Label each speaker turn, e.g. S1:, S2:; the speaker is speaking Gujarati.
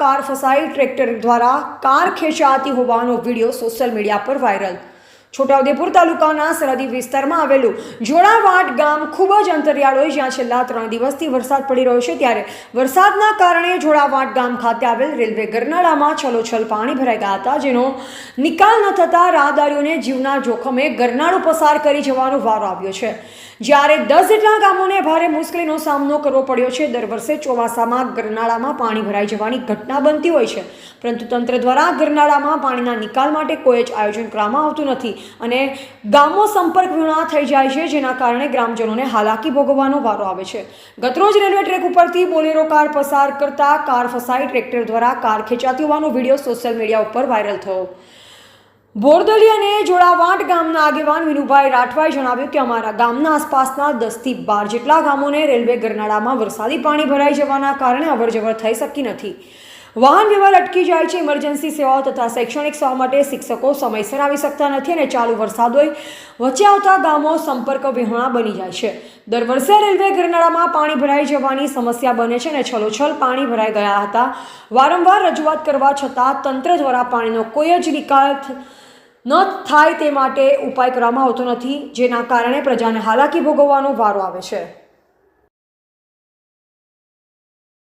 S1: કાર ફસાઈ ટ્રેક્ટર દ્વારા કાર ખેંચાતી હોવાનો વીડિયો સોશિયલ મીડિયા પર વાયરલ છોટાઉદેપુર તાલુકાના સરહદી વિસ્તારમાં આવેલું જોડાવાટ ગામ ખૂબ જ અંતરિયાળ હોય, જ્યાં છેલ્લા ત્રણ દિવસથી વરસાદ પડી રહ્યો છે. ત્યારે વરસાદના કારણે જોડાવાટ ગામ ખાતે આવેલ રેલવે ગરનાળામાં છલોછલ પાણી ભરાઈ ગયા હતા, જેનો નિકાલ ન થતાં રાહદારીઓને જીવના જોખમે ગરનાળું પસાર કરી જવાનો વારો આવ્યો છે. જ્યારે દસ જેટલા ગામોને ભારે મુશ્કેલીનો સામનો કરવો પડ્યો છે, દર વર્ષે ચોમાસામાં ગરનાળામાં પાણી ભરાઈ જવાની ઘટના બનતી હોય છે. પરંતુ તંત્ર દ્વારા ગરનાળામાં પાણીના નિકાલ માટે કોઈ જ આયોજન કરવામાં આવતું નથી. અને ગામો સંપર્ક વિહોણા થઈ જાય છે, જેના કારણે ગ્રામજનોને હાલાકી ભોગવવાનો વારો આવે છે. ગતરોજ રેલવે ટ્રેક ઉપરથી બોલેરો કાર પસાર કરતા કાર ફસાઈ ટ્રેક્ટર દ્વારા કાર ખેંચાતી હોવાનો વીડિયો સોશિયલ મીડિયા ઉપર વાયરલ થયો. બોરદલી અને જોડાવાટ ગામના આગેવાન વિનુભાઈ રાઠવાએ જણાવ્યું કે અમારા ગામના આસપાસના દસથી બાર જેટલા ગામોને રેલવે ગરનાળામાં વરસાદી પાણી ભરાઈ જવાના કારણે અવરજવર થઈ શકી નથી. વાહન વ્યવહાર અટકી જાય છે ઇમરજન્સી સેવાઓ તથા શૈક્ષણિક સેવા માટે શિક્ષકો સમયસર આવી શકતા નથી અને ચાલુ વરસાદ હોય વચ્ચે આવતા ગામો સંપર્ક વિહોણા બની જાય છે. દર વર્ષે રેલવે ગરનાળામાં પાણી ભરાઈ જવાની સમસ્યા બને છે અને છલોછલ પાણી ભરાઈ ગયા હતા. વારંવાર રજૂઆત કરવા છતાં તંત્ર દ્વારા પાણીનો કોઈ જ નિકાલ ન થાય તે માટે ઉપાય કરવામાં આવતો નથી, જેના કારણે પ્રજાને હાલાકી ભોગવવાનો વારો આવે છે.